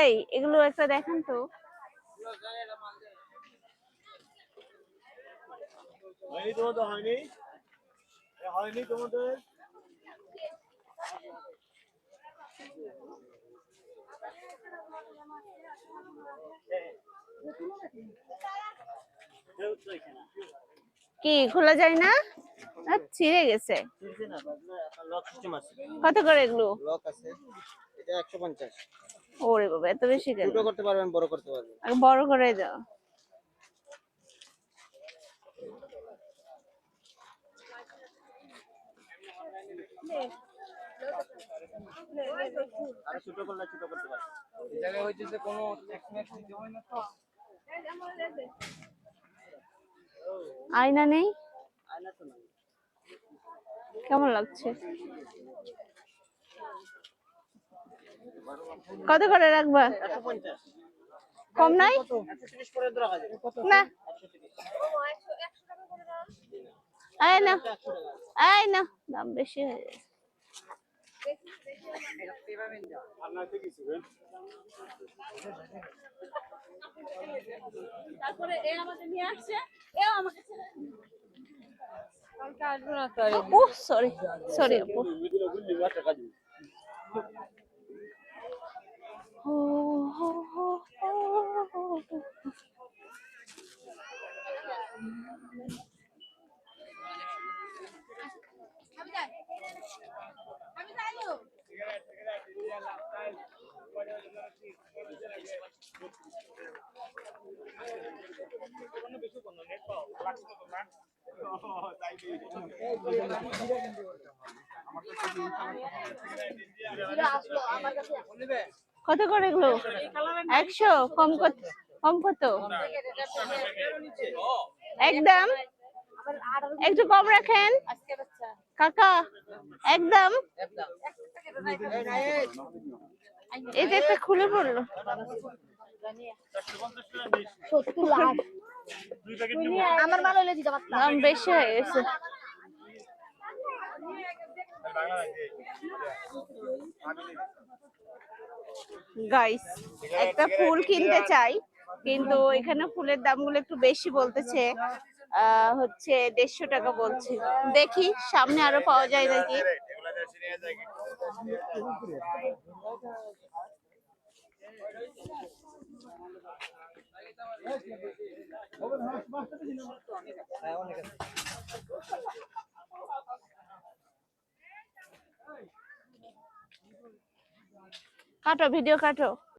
এই এগুলো একটা দেখান তো। হয়নি তোমাদের হয়নি। এ হয়নি তোমাদের? কি খোলা যায় না? ছিঁড়ে গেছে। লক সিস্টেম আছে কত করে এগুলো? লক আছে। এটা একশো পঞ্চাশ। ওরে বাবা এত বেশি কেন? করতে পারবেন বড় করতে পারবেন আগে বড় করে দাও। আর ছোট করলে ছোট করতে পারবেন এই জায়গায় হচ্ছে কোনো ট্যাক্স দিতে হয় না তো। আয়না নেই? আয়না তো নাই। কেমন লাগছে? কত করে রাখবা? কম নাই? না। এই না এই না দাম বেশি হয়ে যায় তারপরে এ আমাদের নিয়ে আসছে এও আমাকে ছেড়ে কালকে আসব না তো ও সরি সরি আপু। কত করে এগুলো? একশো? কম কত? কম কত? একদম? একটু কম রাখেন। কাকা একদম? এই যে একটা খুলে পড়ল। আমার দিতে পারতাম। বেশি হয়ে গেছে। গাইস একটা ফুল কিনতে চাই, কিন্তু এখানে ফুলের দামগুলো একটু বেশি বলতেছে। হচ্ছে দেড়শো টাকা বলছে। দেখি, সামনে আরও পাওয়া যায় নাকি? কাটো ভিডিও কাটো।